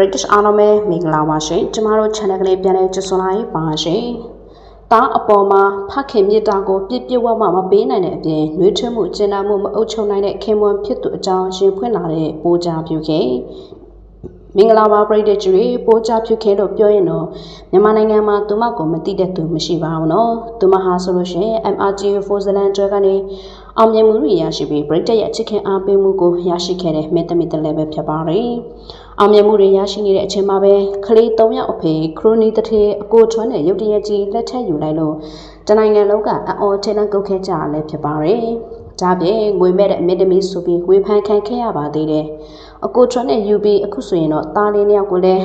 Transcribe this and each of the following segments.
British အားလုံးပဲမင်္ဂလာပါရှင်ကျမတို့ channel ကလေးပြန်လဲကြစွန်လိုက်ပါရှင်တားအပေါ်မှာဖခင်မြစ်တာကိုပြည့်ပြည့်ဝဝမပေးနိုင်တဲ့အပြင်နှွေးထွေးမှုကျဉ်းနာမှုမအုပ်ချုပ်နိုင်တဲ့ခင်မွန်ဖြစ်သူအကြောင်းရှင်ဖွင့်လာတဲ့ပိုးကြပြုခင်မင်္ဂလာပါပရိသတ်ကြီးတွေပိုးကြပြုခင်လို့ပြောရင်တော့မြန်မာနိုင်ငံမှာသူမကိုမသိတဲ့သူမရှိပါဘူးနော်သူမဟာဆိုလို့ရှိရင် MRGO for Zealand တွေကနေအောင်မြင်မှုတွေရရှိပြီးပရိသတ်ရဲ့အချစ်ခင်အားပေးမှုကိုရရှိခဲ့တဲ့မေတ္တာမီတလည်းပဲဖြစ်ပါတယ် အောင်မြင်မှုတွေရရှိနေတဲ့အချိန်မှာပဲကလေး၃ယောက်အဖေခရိုနီတထေအကိုထွန်းနဲ့ရုတ်တရက်ကြီးလက်ထက်ယူလိုက်လို့တနိုင်ငံလုံးကအအော်ထိတ်လန့်ကုတ်ခဲ့ကြရလဲဖြစ်ပါတယ်။ဒါပြင်ငွေမဲ့တဲ့အမင်းသမီးဆိုပြီးဝေဖန်ခံခဲ့ရပါသေးတယ်။အကိုထွန်းနဲ့ယူပြီးအခုဆိုရင်တော့သားလေးနှစ်ယောက်ကိုလည်း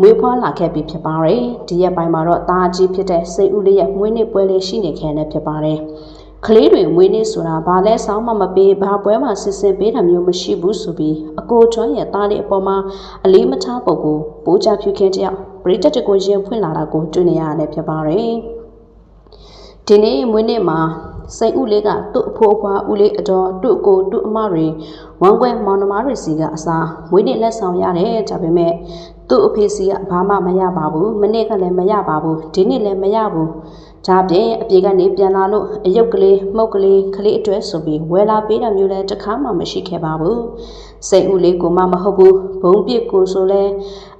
မွေးဖွားလာခဲ့ပြီဖြစ်ပါတယ်။ဒီရက်ပိုင်းမှာတော့သားကြီးဖြစ်တဲ့စိတ်ဦးလေးရဲ့မွေးနေ့ပွဲလေးရှိနေခဲ့တယ်ဖြစ်ပါတယ်။ ကလေးတွေမွေးနေ့ဆိုတာဘာလဲစောင်းမမပေးဘာပွဲမှာစစ်စစ်ပေးတာမျိုးမရှိဘူးဆိုပြီးအကိုထွန်းရဲ့သားလေးအပေါ်မှာအလေးမထားပုံကိုပိုးချဖြူခင်းတယောက်ပရိသတ်တွေကိုရင်ဖွင့်လာတာကိုတွေ့နေရတယ်ဖြစ်ပါတယ်။ဒီနေ့မွေးနေ့မှာစိတ်ဥလေးကသူ့အဖိုးအဖွားဦးလေးအတော်သူ့ကိုသူ့အမတွေဝမ်းကွဲမောင်နှမတွေစီကအစားမွေးနေ့လက်ဆောင်ရတယ်ဒါပေမဲ့သူ့အဖေစီကဘာမှမရပါဘူးမနေ့ကလည်းမရပါဘူးဒီနေ့လည်းမရဘူး ဒါပြင်အပြေကနေပြန်လာလို့အယုတ်ကလေးမှုတ်ကလေးကလေးအတွဲဆိုပြီးဝယ်လာပေးတာမျိုးလည်းတစ်ခါမှမရှိခဲ့ပါဘူးစိတ်ဦးလေးကိုမှမဟုတ်ဘူးဘုံပြစ်ကိုဆိုလဲ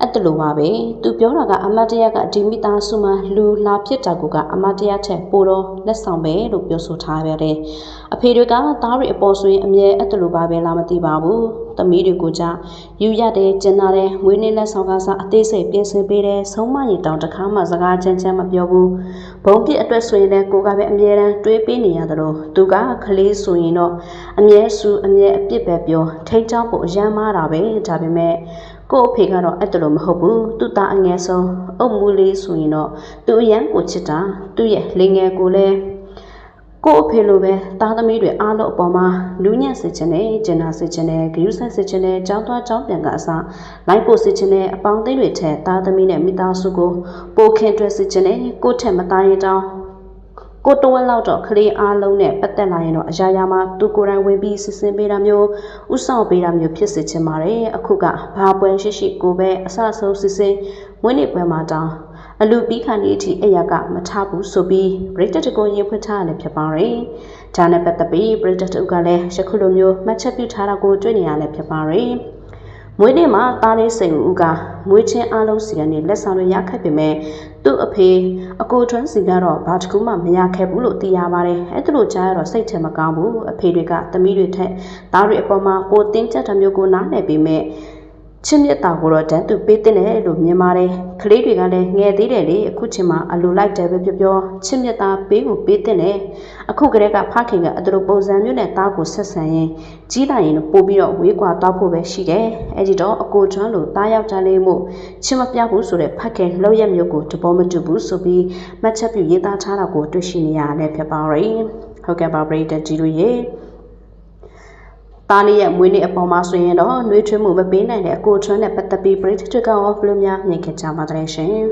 အဲ့တလိုပါပဲသူပြောတာကအမတ်တရကဒီမိသားစုမှာလူလာဖြစ်တာကအမတ်တရထက်ပိုတော့လက်ဆောင်ပဲလို့ပြောဆိုထားရတယ်အဖေတွေကသားတွေအပေါ်ဆိုရင်အမြဲအဲ့တလိုပါပဲလားမသိပါဘူးသမီးတွေကိုကြယူရတယ်ကျင်နာတယ်ငွေနဲ့လက်ဆောင်ကစားအသေးစိတ်ပြင်ဆင်ပေးတယ်ဆုံးမရင်တောင်တစ်ခါမှစကားချမ်းချမ်းမပြောဘူးဘုံပြစ်အတွက်ဆိုရင်လည်းကိုကပဲအမြဲတမ်းတွေးပေးနေရတယ်လို့သူကကလေးဆိုရင်တော့အမြဲစုအမြဲအပြစ်ပဲပြောထိတ်ချောင်းဖို့အယမ်းမားတာပဲဒါပေမဲ့ကို့အဖေကတော့အဲ့တလို့မဟုတ်ဘူးသူ့သားအငယ်ဆုံးအုပ်မူလေးဆိုရင်တော့သူအရန်ကိုချစ်တာသူ့ရဲ့လေငယ်ကိုလည်း ကို့အဖေလိုပဲသားသမီးတွေအားလုံးအပေါ်မှာလူညံ့စေချင်တယ်ကျင်နာစေချင်တယ်ဂရုစိုက်စေချင်တယ်ကြောင်းသွားကြောင်းပြန်ကအစားလိုက်ပို့စေချင်တယ်အပေါင်းအသင်းတွေထက်သားသမီးနဲ့မိသားစုကိုပိုခင်တွဲစေချင်တယ်ကို့ထက်မသားရင်တောင်းကိုတဝက်လောက်တော့ကလေးအားလုံးနဲ့ပတ်သက်လာရင်တော့အရာရာမှာသူကိုယ်တိုင်ဝင်ပြီးစစ်စင်ပေးတာမျိုးဥဆောင်ပေးတာမျိုးဖြစ်စေချင်ပါတယ်အခုကဘာပွဲရှိရှိကိုပဲအဆအဆုံးစစ်စင်မွေးနေ့ပွဲမှာတောင်း အလူပြီးခါနေအထိအရာကမထဘူးဆိုပြီးပရိသတ်တကိုရင်ဖွင့်ထားရတယ်ဖြစ်ပါတယ်။ဒါနဲ့ပတ်သက်ပြီးပရိသတ်တို့ကလည်းယခုလိုမျိုးမှတ်ချက်ပြုထားတာကိုတွေ့နေရလည်းဖြစ်ပါတယ်။မွေးနေ့မှာသားလေးစိန်ဦးကမွေးချင်းအားလုံးစီကနေလက်ဆောင်တွေရခဲ့ပေမဲ့သူ့အဖေအကိုထွန်းစီကတော့ဘာတစ်ခုမှမရခဲ့ဘူးလို့သိရပါတယ်။အဲ့ဒါလိုကြားရတော့စိတ်ထဲမကောင်းဘူး။အဖေတွေကသမီးတွေထက်သားတွေအပေါ်မှာပိုတင်းကျပ်တဲ့မျိုးကိုနားလည်ပေမဲ့ ချစ်မြတ်တာကိုတော့တန်းသူပေးတဲ့တယ်လို့မြင်ပါတယ်ကလေးတွေကလည်းငယ်သေးတယ်လေအခုချိန်မှာအလိုလိုက်တယ်ပဲပြောပြောချစ်မြတ်တာပေးကိုပေးတဲ့တယ်အခုကလေးကဖခင်ကအတူတူပုံစံမျိုးနဲ့တားကိုဆက်ဆံရင်ကြီးလာရင်ပို့ပြီးတော့ဝေးကွာတော့ဖို့ပဲရှိတယ်အဲဒီတော့အကိုကျွမ်းလို့တားယောက်ျားလေးမို့ချစ်မပြဘူးဆိုတဲ့ဖခင်လှုပ်ရက်မျိုးကိုတဘောမတူဘူးဆိုပြီးမှတ်ချက်ပြုရေးသားထားတာကိုတွေ့ရှိနေရတယ်ဖြစ်ပါရဲ့ဟုတ်ကဲ့ပါပရိသတ်ကြီးတို့ရေ သားလေးရဲ့မွေးနေ့အပေါ်မှာဆိုရင်တော့နှွေးထွေးမှုမပေးနိုင်တဲ့အကိုထွန်းနဲ့ပတ်သက်ပြီးပရိသတ်ကရောဘယ်လိုများမြင်ခဲ့ကြပါသလဲရှင်